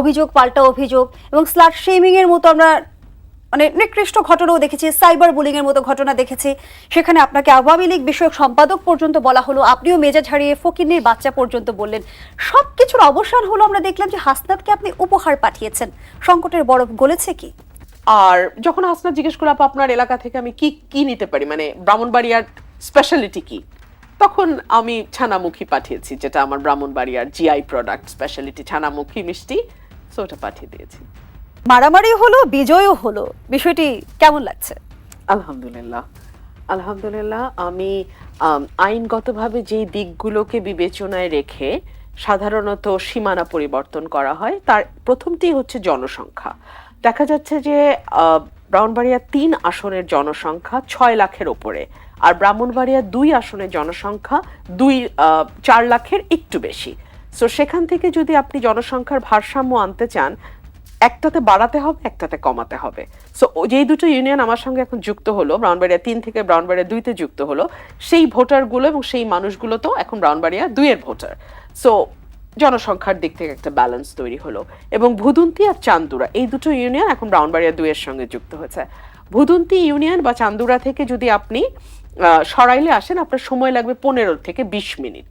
অভিযোগ, পাল্টা অভিযোগ এবং স্লাট শেমিং এর মতো আমরা মানে নিকৃষ্ট ঘটনাও দেখেছি সাইবার বুলিং এর মতো ঘটনা দেখেছি। সেখানে আপনাকে আওয়ামী লীগ বিষয়ক সম্পাদক পর্যন্ত বলা হলো, আপনিও মেজাজ হারিয়ে ফকিন্নির বাচ্চা পর্যন্ত বললেন। সবকিছুর অবসান হলো আমরা দেখলাম যে হাসনাতকে আপনি উপহার পাঠিয়েছেন। সংকটের বরফ গলেছে কি? আর যখন হাসনাত জিজ্ঞেস করল, আপু, আপনার এলাকা থেকে আমি কি কি নিতে পারি? মানে ব্রাহ্মণবাড়িয়ার স্পেশালিটি কি? তখন আমি ছানামুখী পাঠিয়েছি, যেটা আমার ব্রাহ্মণবাড়িয়ার জিআই প্রোডাক্ট স্পেশালিটি ছানামুখী মিষ্টি সো ওটা পাঠিয়ে দিয়েছি। মারামারি হলো বিজয়ও হলো। বিষয়টি কেমন লাগছে? আলহামদুলিল্লাহ। আলহামদুলিল্লাহ আমি আইনগতভাবে যেই দিকগুলোকে বিবেচনায় রেখে সাধারণত সীমানা পরিবর্তন করা হয় তার প্রথমটি হচ্ছে জনসংখ্যা। দেখা যাচ্ছে যে আহ, ব্রাহ্মণবাড়িয়া তিন আসনের জনসংখ্যা ছয় লাখের ওপরে আর ব্রাহ্মণবাড়িয়া দুই আসনের জনসংখ্যা দুই চার লাখের একটু বেশি। সো সেখান থেকে যদি আপনি জনসংখ্যার ভারসাম্য আনতে চান, একটাতে বাড়াতে হবে, একটাতে কমাতে হবে। সো যেই দুটো ইউনিয়ন আমার সঙ্গে এখন যুক্ত হলো ব্রাউনবাড়িয়া তিন থেকে ব্রাউনবাড়িয়া দুইতে যুক্ত হলো, সেই ভোটারগুলো এবং সেই মানুষগুলো তো এখন ব্রাউনবাড়িয়া দুইয়ের ভোটার। সো জনসংখ্যার দিক থেকে একটা ব্যালেন্স তৈরি হলো। এবং ভুদুন্তি আর চান্দুরা, এই দুটো ইউনিয়ন এখন ব্রাউনবাড়িয়া দুইয়ের সঙ্গে যুক্ত হয়েছে। ভুদুন্তি ইউনিয়ন বা চান্দুরা থেকে যদি আপনি সরাইলে আসেন, আপনার সময় লাগবে পনেরো থেকে বিশ মিনিট।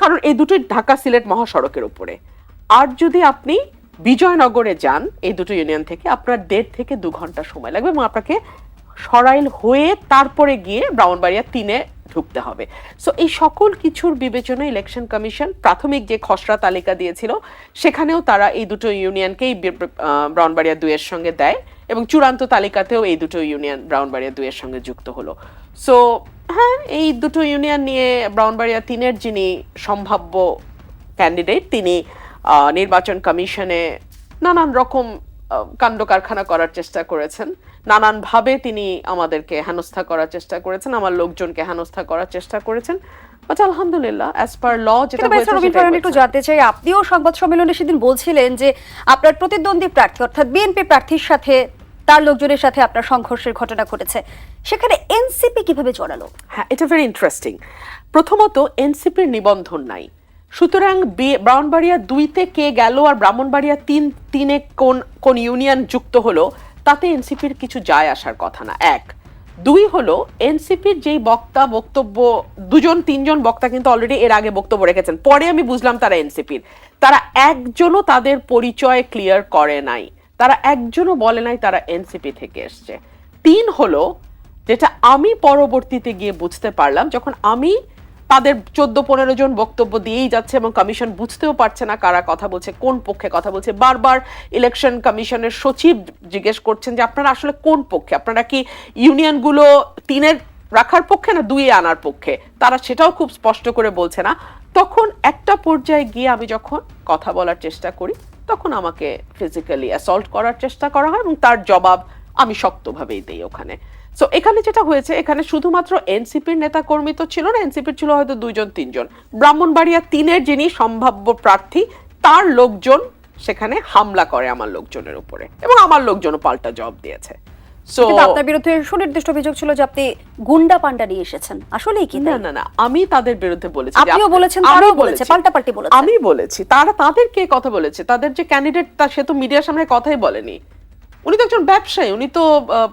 কারণ এই দুটোই ঢাকা সিলেট মহাসড়কের উপরে। আর যদি আপনি বিজয়নগরে যান, এই দুটো ইউনিয়ন থেকে আপনার দেড় থেকে দু ঘণ্টা সময় লাগবে এবং আপনাকে সরাইল হয়ে তারপরে গিয়ে ব্রাউনবাড়িয়া তিনে ঢুকতে হবে। সো এই সকল কিছুর বিবেচনায় ইলেকশন কমিশন প্রাথমিক যে খসড়া তালিকা দিয়েছিল, সেখানেও তারা এই দুটো ইউনিয়নকেই ব্রাউনবাড়িয়া দুইয়ের সঙ্গে দেয় এবং চূড়ান্ত তালিকাতেও এই দুটো ইউনিয়ন ব্রাউনবাড়িয়া দুইয়ের সঙ্গে যুক্ত হলো। সো হ্যাঁ এই দুটো ইউনিয়ন নিয়ে ব্রাউনবাড়িয়া তিনের যিনি সম্ভাব্য ক্যান্ডিডেট তিনি নির্বাচন কমিশনে নানান রকম কাণ্ড কারখানা করার চেষ্টা করেছেন নানানভাবে তিনি আমাদেরকে হেনস্থা করার চেষ্টা করেছেন আমার লোকজনকে হেনস্থা করার চেষ্টা করেছেন বাট আলহামদুলিল্লাহ অ্যাজ পার ল যেটা হয়েছে একটু। জানতে চাই আপনিও সংবাদ সম্মেলনে সেদিন বলছিলেন যে আপনার প্রতিদ্বন্দ্বী প্রার্থী অর্থাৎ বিএনপি প্রার্থীর সাথে তার লোকজনের সাথে আপনার সংঘর্ষের ঘটনা ঘটেছে। সেখানে এনসিপি কীভাবে জড়ালো? হ্যাঁ এটা ভেরি ইন্টারেস্টিং প্রথমত, এনসিপির নিবন্ধন নাই। সুতরাং বি- ব্রাউনবাড়িয়া দুইতে কে গেল আর ব্রাহ্মণবাড়িয়া তিন, তিনে কোন কোন ইউনিয়ন যুক্ত হলো, তাতে এনসিপির কিছু যায় আসার কথা না। এক। দুই হলো, এনসিপির যেই বক্তা বক্তব্য, দুজন, তিনজন বক্তা কিন্তু অলরেডি এর আগে বক্তব্য রেখেছেন। পরে আমি বুঝলাম তারা এনসিপির। তারা একজনও তাদের পরিচয় ক্লিয়ার করে নাই। তারা একজনও বলে নাই তারা এনসিপি থেকে এসছে। তিন হলো, যেটা আমি পরবর্তীতে গিয়ে বুঝতে পারলাম, যখন আমি তাদের চোদ্দ পনেরো জন বক্তব্য দিয়েই যাচ্ছে এবং কমিশন বুঝতেও পারছে না কারা কথা বলছে, কোন পক্ষে কথা বলছে, বারবার ইলেকশন কমিশনের সচিব জিজ্ঞেস করছেন যে আপনারা আসলে কোন পক্ষে? আপনারা কি ইউনিয়নগুলো তিনের রাখার পক্ষে না দুইয়ে আনার পক্ষে? তারা সেটাও খুব স্পষ্ট করে বলছে না। তখন একটা পর্যায়ে গিয়ে আমি যখন কথা বলার চেষ্টা করি তখন আমাকে ফিজিক্যালি অ্যাসল্ট করার চেষ্টা করা হয় এবং তার জবাব আমি শক্তভাবেই দেই ওখানে। সো এখানে যেটা হয়েছে, এখানে শুধুমাত্র এনসিপির নেতাকর্মী তো ছিল না এনসিপির ছিল হয়তো দুইজন, তিনজন। ব্রাহ্মণবাড়িয়া তিনের যিনি সম্ভাব্য প্রার্থী, তার লোকজন সেখানে হামলা করে আমার লোকজনের উপরে এবং আমার লোকজনও পাল্টা জবাব দিয়েছে। কিন্তু আপনার বিরুদ্ধে সুনির্দিষ্ট অভিযোগ ছিল যে আপনি গুন্ডা পান্ডা নিয়ে এসেছেন। আসলেই কি না না না আমি তাদের বিরুদ্ধে বলেছি আপনিও বলেছেন, তারাও বলেছে, পাল্টাপাল্টি বলেছে। আমি বলেছি তারা তাদের কে কথা বলেছে? তাদের যে ক্যান্ডিডেট তা সে তো মিডিয়ার সামনে কথাই বলেনি। উনি তো একজন ব্যবসায়ী উনি তো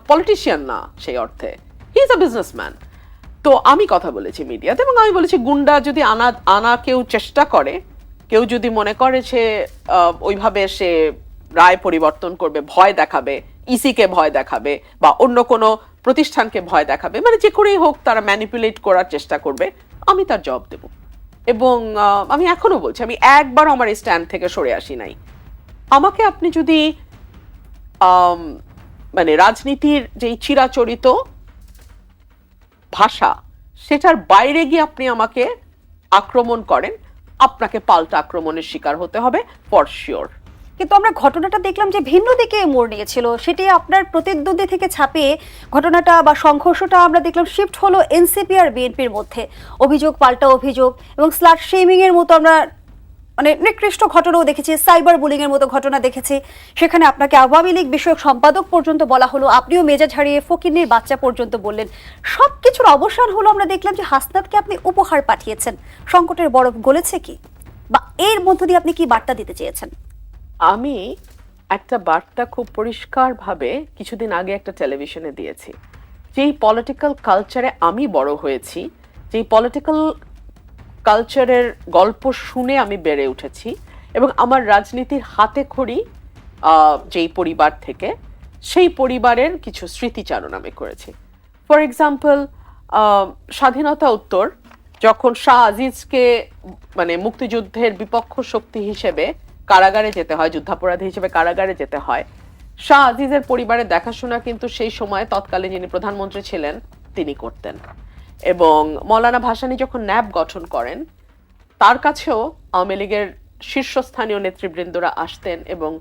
পলিটিশিয়ান না সেই অর্থে। হি ইজ আ বিজনেসম্যান তো আমি কথা বলেছি মিডিয়াতে এবং আমি বলেছি গুন্ডা যদি আনা আনা কেউ চেষ্টা করে কেউ যদি মনে করে সে ওইভাবে সে রায় পরিবর্তন করবে ভয় দেখাবে ইসিকে ভয় দেখাবে বা অন্য কোনো প্রতিষ্ঠানকে ভয় দেখাবে মানে যে করেই হোক তারা ম্যানিপুলেট করার চেষ্টা করবে, আমি তার জবাব দেব। এবং আমি এখনও বলছি, আমি একবার আমার এই স্ট্যান্ড থেকে সরে আসি নাই। আমাকে আপনি যদি মানে রাজনীতির যেই চিরাচরিত ভাষা, সেটার বাইরে গিয়ে আপনি আমাকে আক্রমণ করেন, আপনাকে পাল্টা আক্রমণের শিকার হতে হবে ফর শিওর কিন্তু আমরা ঘটনাটা দেখলাম যে ভিন্ন দিকে মোড় নিয়েছিল। সেটি আপনার প্রতিদ্বন্দ্বী থেকে ছাপিয়ে ঘটনাটা বা সংঘর্ষটা আমরা দেখলাম শিফট হলো এনসিপি আর বিএনপির মধ্যে। অভিযোগ, পাল্টা অভিযোগ এবং স্লাট শেমিং এর মতো আমরা মানে নিকৃষ্ট ঘটনাও দেখেছি সাইবার বুলিং এর মতো ঘটনা দেখেছি। সেখানে আপনাকে আওয়ামী লীগ বিষয়ক সম্পাদক পর্যন্ত বলা হলো, আপনিও মেজাজ হারিয়ে ফকিন্নির বাচ্চা পর্যন্ত বললেন। সব কিছুর অবসান হলো আমরা দেখলাম যে হাসনাতকে আপনি উপহার পাঠিয়েছেন। সংকটের বরফ গলেছে কি? বা এর মধ্য দিয়ে আপনি কি বার্তা দিতে চেয়েছেন? আমি একটা বার্তা খুব পরিষ্কারভাবে কিছুদিন আগে একটা টেলিভিশনে দিয়েছি। যেই পলিটিক্যাল কালচারে আমি বড় হয়েছি, যেই পলিটিক্যাল কালচারের গল্প শুনে আমি বেড়ে উঠেছি এবং আমার রাজনীতির হাতে খড়ি যেই পরিবার থেকে, সেই পরিবারের কিছু স্মৃতিচারণ আমি করেছি। ফর এক্সাম্পল স্বাধীনতা উত্তর, যখন শাহ আজিজকে মানে মুক্তিযুদ্ধের বিপক্ষ শক্তি হিসেবে কারাগারে যেতে হয়, যুদ্ধাপরাধী হিসেবে কারাগারে যেতে হয়। শাহ আজিজের পরিবারের দেখাশোনা কিন্তু সেই সময় তৎকালীন যিনি প্রধানমন্ত্রী ছিলেন, তিনি করতেন। এবং মৌলানা ভাসানী যখন ন্যাব গঠন করেন, তার কাছেও আওয়ামী লীগের শীর্ষস্থানীয় নেতৃবৃন্দরা আসতেন এবং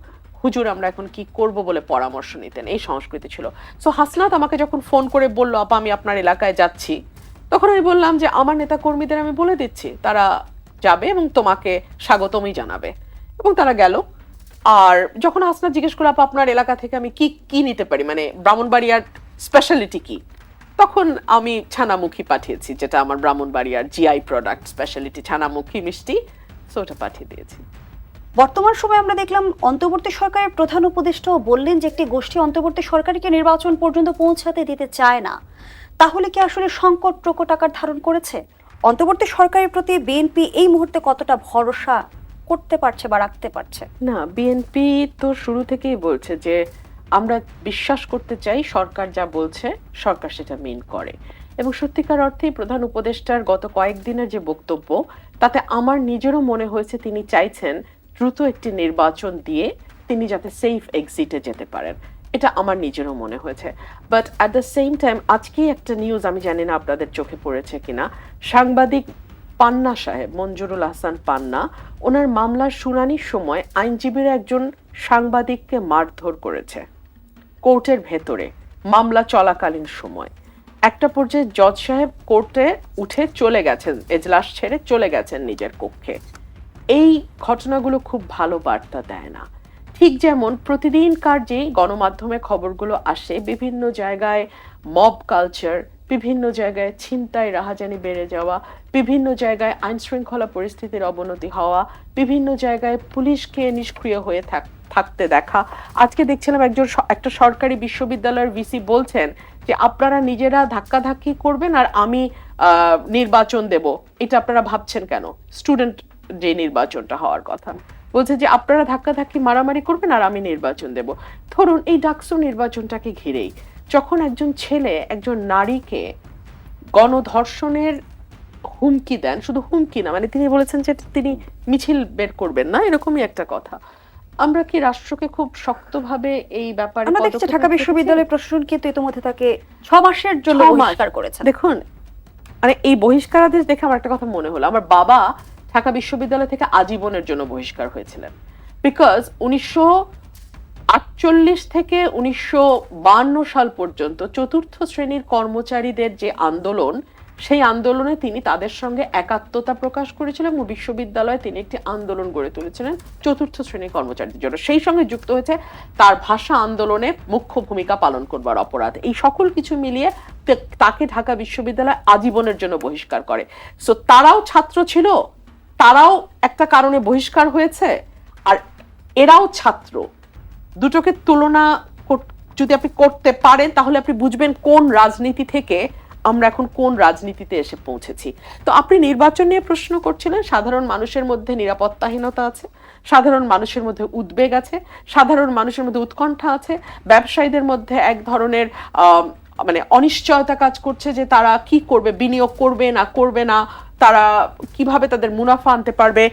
হুজুর আমরা এখন কি করব বলে পরামর্শ নিতেন, এই সংস্কৃতি ছিল। সো হাসনাত আমাকে যখন ফোন করে বলল, আপা, আমি আপনার এলাকায় যাচ্ছি। তখন আমি বললাম যে, আমার নেতা কর্মীদের আমি বলে দিচ্ছি, তারা যাবে এবং তোমাকে স্বাগতমই জানাবে। এবং তারা গেল। আর যখন হাসনাত জিজ্ঞেস করল, আপা, আপনার এলাকা থেকে আমি কি কি নিতে পারি? মানে ব্রাহ্মণবাড়িয়ার স্পেশালিটি কি? তখন আমি ছানামুখী পাঠিয়েছি, যেটা আমার ব্রাহ্মণবাড়িয়ার জিআই প্রোডাক্ট স্পেশালিটি ছানামুখী মিষ্টি সো ওটা পাঠিয়ে দিয়েছি। বর্তমান সময়ে আমরা দেখলাম অন্তর্বর্তী সরকারের প্রধান উপদেষ্টাও বললেন যে একটি গোষ্ঠী অন্তর্বর্তী সরকারকে নির্বাচন পর্যন্ত পৌঁছাতে দিতে চায় না। তাহলে কি আসলে সংকট প্রকট আকার ধারণ করেছে? অন্তর্বর্তী সরকারের প্রতি বিএনপি এই মুহূর্তে কতটা ভরসা করতে পারছে বা রাখতে পারছে? না বিএনপি তো শুরু থেকেই বলছে যে আমরা বিশ্বাস করতে চাই সরকার যা বলছে, সরকার সেটা মেন করে। এবং সত্যিকার অর্থেই প্রধান উপদেষ্টার গত কয়েকদিনের যে বক্তব্য, তাতে আমার নিজেরও মনে হয়েছে তিনি চাইছেন দ্রুত একটি নির্বাচন দিয়ে তিনি যাতে সেফ এক্সিটে যেতে পারেন। এটা আমার নিজেরও মনে হয়েছে। But at the same time আজকেই একটা নিউজ আমি জানি না আপনাদের চোখে পড়েছে কিনা। সাংবাদিক পান্না সাহেব, মঞ্জুরুল হাসান পান্না, ওনার মামলার শুনানির সময় আইনজীবীরা একজন সাংবাদিককে মারধর করেছে। কোর্টের ভেতরে, মামলা চলাকালীন সময়। একটা পর্যায়ে জজ সাহেব কোর্টে উঠে চলে গেছেন, এজলাস ছেড়ে চলে গেছেন নিজের কক্ষে। এই ঘটনাগুলো খুব ভালো বার্তা দেয় না। ঠিক যেমন প্রতিদিনকার যে গণমাধ্যমে খবরগুলো আসে, বিভিন্ন জায়গায় মব কালচার বিভিন্ন জায়গায় ছিনতাই, রাহাজানি বেড়ে যাওয়া, বিভিন্ন জায়গায় আইন শৃঙ্খলা পরিস্থিতির অবনতি হওয়া, বিভিন্ন জায়গায় পুলিশকে নিষ্ক্রিয় হয়ে থাক- থাকতে দেখা। আজকে দেখছিলাম একজন একটা সরকারি বিশ্ববিদ্যালয়ের ভিসি বলছেন যে, আপনারা নিজেরা ধাক্কাধাক্কি করবেন আর আমি নির্বাচন দেব। এটা আপনারা ভাবছেন কেন? স্টুডেন্ট যে নির্বাচনটা হওয়ার কথা। বলছে যে, আপনারা ধাক্কাধাক্কি মারামারি করবেন আর আমি নির্বাচন দেব। ধরুন এই ডাকসু নির্বাচনটাকে ঘিরেই। যখন একজন ছেলে একজন নারীকে গণধর্ষণের হুমকি দেন শুধু হুমকি না মানে তিনি বলেছেন যে তিনি মিছিল বের করবেন না এরকমই একটা কথা। আমরা কি রাষ্ট্রকে খুব শক্তভাবে এই ব্যাপারে আমরা দেখছি ঢাকা নিতে বিশ্ববিদ্যালয় প্রশাসন কিন্তু ইতিমধ্যে তাকে ছ মাসের জন্য। বহিষ্কার করেছেন। দেখুন মানে এই বহিষ্কারাদেশ দেখে আমার একটা কথা মনে হলো। আমার বাবা ঢাকা বিশ্ববিদ্যালয় থেকে আজীবনের জন্য বহিষ্কার হয়েছিলেন। বিকজ উনিশশো আটচল্লিশ থেকে উনিশশো সাল পর্যন্ত চতুর্থ শ্রেণির কর্মচারীদের যে আন্দোলন, সেই আন্দোলনে তিনি তাদের সঙ্গে একাত্মতা প্রকাশ করেছিলেন এবং বিশ্ববিদ্যালয়ে তিনি একটি আন্দোলন গড়ে তুলেছিলেন চতুর্থ শ্রেণির কর্মচারীদের জন্য। সেই সঙ্গে যুক্ত হয়েছে তার ভাষা আন্দোলনে মুখ্য ভূমিকা পালন করবার অপরাধ। এই সকল কিছু মিলিয়ে তাকে ঢাকা বিশ্ববিদ্যালয় আজীবনের জন্য বহিষ্কার করে। সো তারাও ছাত্র ছিল, তারাও একটা কারণে বহিষ্কার হয়েছে, আর এরাও ছাত্র। দুটোকে তুলনা যদি আপনি করতে পারেন, তাহলে আপনি বুঝবেন কোন রাজনীতি থেকে আমরা এখন কোন রাজনীতিতে এসে পৌঁছেছি। তো আপনি নির্বাচন নিয়ে প্রশ্ন করছিলেন, সাধারণ মানুষের মধ্যে নিরাপত্তাহীনতা আছে, সাধারণ মানুষের মধ্যে উদ্বেগ আছে, সাধারণ মানুষের মধ্যে উৎকণ্ঠা আছে, ব্যবসায়ীদের মধ্যে এক ধরনের মানে অনিশ্চয়তা কাজ করছে যে তারা কি করবে, বিনিয়োগ করবে না করবে না তারা কীভাবে তাদের মুনাফা আনতে পারবে।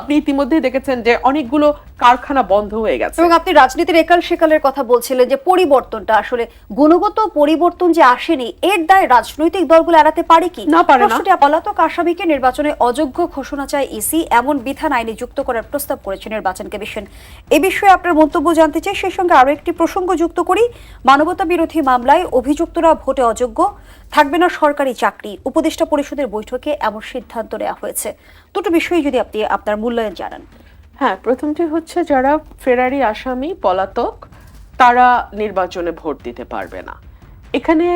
আপনি ইতিমধ্যেই দেখেছেন যে অনেকগুলো কারখানা বন্ধ হয়ে গেছে। এবং আপনি রাজনীতির একাল সেকালের কথা বলছিলেন যে পরিবর্তনটা আসলে গুণগত পরিবর্তন যে আসেনি এর দায় রাজনৈতিক দলগুলো এড়াতে পারে কি? না, পারে না। পলাতক আসামিকে নির্বাচনে অযোগ্য ঘোষণা চায় ইসি এমন বিধান আইনে যুক্ত করার প্রস্তাব করেছে নির্বাচন কমিশন। এ বিষয়ে আপনার মন্তব্য জানতে চাই সেই সঙ্গে আরও একটি প্রসঙ্গ যুক্ত করি। মানবতা বিরোধী মামলায় অভিযুক্তরা ভোটে অযোগ্য। থাকবে না সরকারি চাকরি। উপদেষ্টা পরিষদের বৈঠকে এমন সিদ্ধান্ত নেওয়া হয়েছে। দুটো বিষয়ে যদি আপনি আপনার মূল্যায়ন জানান। হ্যাঁ প্রথমটি হচ্ছে যারা ফেরারি আসামি, পলাতক, তারা নির্বাচনে ভোট দিতে পারবে না। এখানে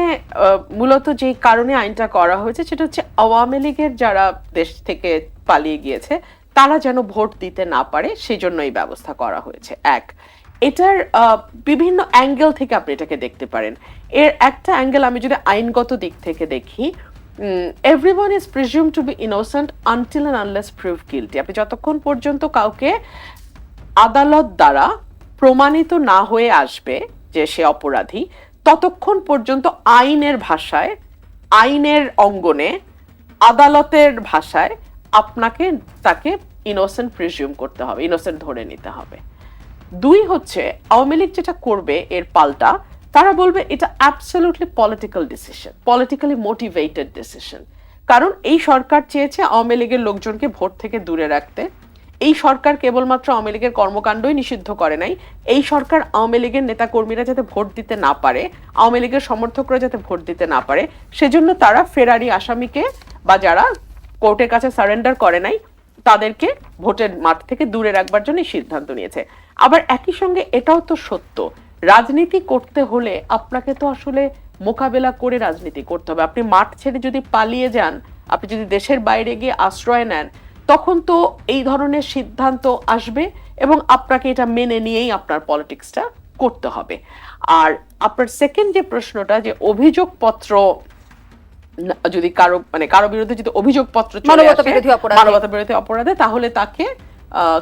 মূলত যে কারণে আইনটা করা হয়েছে, সেটা হচ্ছে আওয়ামী লীগের যারা দেশ থেকে পালিয়ে গিয়েছে, তারা যেন ভোট দিতে না পারে সেই জন্য এই ব্যবস্থা করা হয়েছে। এক এটার বিভিন্ন অ্যাঙ্গেল থেকে আপনি এটাকে দেখতে পারেন। এর একটা অ্যাঙ্গেল আমি যদি আইনগত দিক থেকে দেখি everyone is presume to be innocent until and unless prove guilty আপনি যতক্ষণ পর্যন্ত কাউকে আদালত দ্বারা প্রমাণিত না হয়ে আসবে যে সে অপরাধী, ততক্ষণ পর্যন্ত আইনের ভাষায়, আইনের অঙ্গনে, আদালতের ভাষায় আপনাকে, তাকে ইনোসেন্ট প্রিজিউম করতে হবে ইনোসেন্ট ধরে নিতে হবে। দুই হচ্ছে, আওয়ামী লীগ যেটা করবে এর পাল্টা, তারা বলবে এটা absolutely political decision politically motivated decision কারণ এই সরকার চেয়েছে আওয়ামী লীগের লোকজনকে ভোট থেকে দূরে রাখতে। এই সরকার কেবলমাত্র আওয়ামী লীগের কর্মকাণ্ডই নিষিদ্ধ করে নাই। এই সরকার আওয়ামী লীগের নেতাকর্মীরা যাতে ভোট দিতে না পারে, আওয়ামী লীগের সমর্থকরা যাতে ভোট দিতে না পারে, সেজন্য তারা ফেরারি আসামিকে বা যারা কোর্টের কাছে সারেন্ডার করে নাই, তাদেরকে ভোটের মাঠ থেকে দূরে রাখবার জন্য সিদ্ধান্ত নিয়েছে। আবার একই সঙ্গে এটাও তো সত্য। রাজনীতি করতে হলে আপনাকে তো আসলে মোকাবেলা করে রাজনীতি করতে হবে। আপনি মাঠ ছেড়ে যদি পালিয়ে যান আপনি যদি দেশের বাইরে গিয়ে আশ্রয় নেন তখন তো এই ধরনের সিদ্ধান্ত আসবে এবং আপনাকে এটা মেনে নিয়েই আপনার পলিটিক্সটা করতে হবে। আর আপনার সেকেন্ড যে প্রশ্নটা যে অভিযোগপত্র যদি কারও মানে কারও বিরুদ্ধে যদি অভিযোগপত্র মানবতা বিরোধী অপরাধে। তাহলে তাকে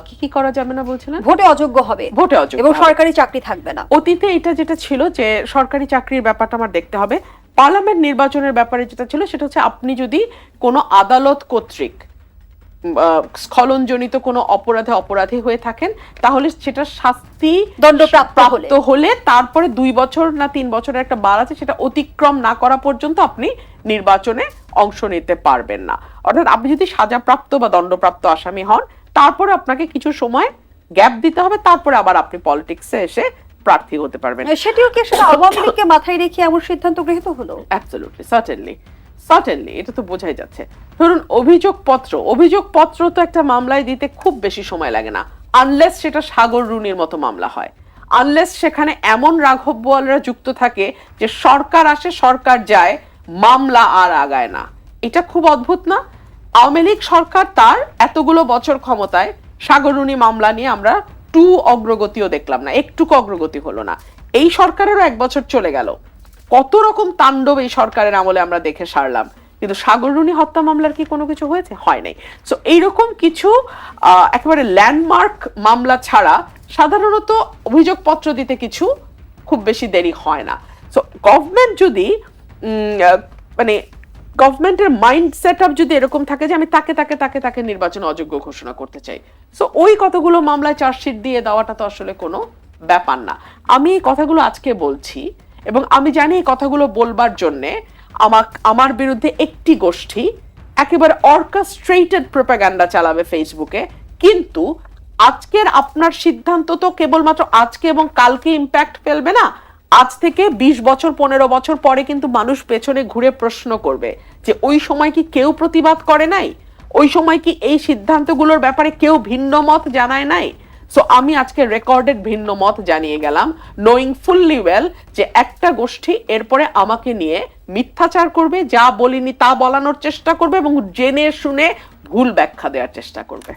কি কি করা যাবে না বলছিলেন ভোটে অযোগ্য হবে। ভোটে অযোগ্য এবং সরকারি চাকরি থাকবে না। অতীতে এটা যেটা ছিল যে সরকারি চাকরির ব্যাপারটা আমার দেখতে হবে পার্লামেন্ট নির্বাচনের ব্যাপারে যেটা ছিল সেটা হচ্ছে আপনি যদি কোনো আদালত কর্তৃক স্খলনজনিত কোনো অপরাধে অপরাধী হয়ে থাকেন তাহলে সেটা শাস্তি দণ্ডপ্রাপ্ত হলে। হলে তারপরে দুই বছর না তিন বছরের একটা বার আছে সেটা অতিক্রম না করা পর্যন্ত আপনি নির্বাচনে অংশ নিতে পারবেন না। অর্থাৎ আপনি যদি সাজাপ্রাপ্ত বা দণ্ডপ্রাপ্ত আসামি হন তারপরে আপনাকে কিছু সময় গ্যাপ দিতে হবে তারপরে আবার আপনি পলিটিক্সে এসে প্রার্থী হতে পারবেন। সেটিও কি আসলে আওয়ামী লীগকে মাথায় রেখে এমন সিদ্ধান্ত গৃহীত হলো? অ্যাবসলিউটলি সার্টেনলি সার্টেনলি এটা তো বোঝাই যাচ্ছে। ধরুন অভিযোগপত্র অভিযোগপত্র তো একটা মামলায় দিতে খুব বেশি সময় লাগে না আনলেস সেটা সাগর রুনির মতো মামলা হয়। আনলেস সেখানে এমন রাঘব বোয়ালরা যুক্ত থাকে যে সরকার আসে সরকার যায় মামলা আর আগায় না। এটা খুব অদ্ভুত না? আওয়ামী লীগ সরকার তার এতগুলো বছর ক্ষমতায় সাগরুনি মামলা নিয়ে আমরা টু অগ্রগতিও দেখলাম না, একটুকু অগ্রগতি হলো না। এই সরকারেরও এক বছর চলে গেল। কত রকম তাণ্ডব এই সরকারের আমলে আমরা দেখে সারলাম। কিন্তু সাগররুনি হত্যা মামলার কি কোনো কিছু হয়েছে? হয় নাই। সো এইরকম কিছু একেবারে ল্যান্ডমার্ক মামলা ছাড়া সাধারণত অভিযোগপত্র দিতে কিছু খুব বেশি দেরি হয় না। সো গভর্নমেন্ট যদি মানে গভর্নমেন্টের মাইন্ড সেট আপ যদি এরকম থাকে যে আমি তাকে তাকে তাকে তাকে নির্বাচন অযোগ্য ঘোষণা করতে চাই। সো ওই কতগুলো মামলায় চার্জশিট দিয়ে দেওয়াটা তো আসলে কোনো ব্যাপার না। আমি এই কথাগুলো আজকে বলছি এবং আমি জানি এই কথাগুলো বলবার জন্যে আমার আমার বিরুদ্ধে একটি গোষ্ঠী একেবারে অর্কাস্ট্রেটেড প্রোপাগান্ডা চালাবে ফেসবুকে কিন্তু আজকের আপনার সিদ্ধান্ত তো কেবলমাত্র আজকে এবং কালকে ইম্প্যাক্ট ফেলবে না আজ থেকে ২০ বছর, পনেরো বছর পরে কিন্তু মানুষ পেছনে ঘুরে প্রশ্ন করবে যে ওই সময় কি কেউ প্রতিবাদ করে নাই? ওই সময় কি এই সিদ্ধান্তগুলোর ব্যাপারে কেউ ভিন্ন মত জানায় নাই? সো আমি আজকে রেকর্ডেড ভিন্ন মত জানিয়ে গেলাম নোয়িং ফুললি ওয়েল যে একটা গোষ্ঠী এরপরে আমাকে নিয়ে মিথ্যাচার করবে, যা বলিনি তা বলানোর চেষ্টা করবে এবং জেনে শুনে ভুল ব্যাখ্যা দেওয়ার চেষ্টা করবে।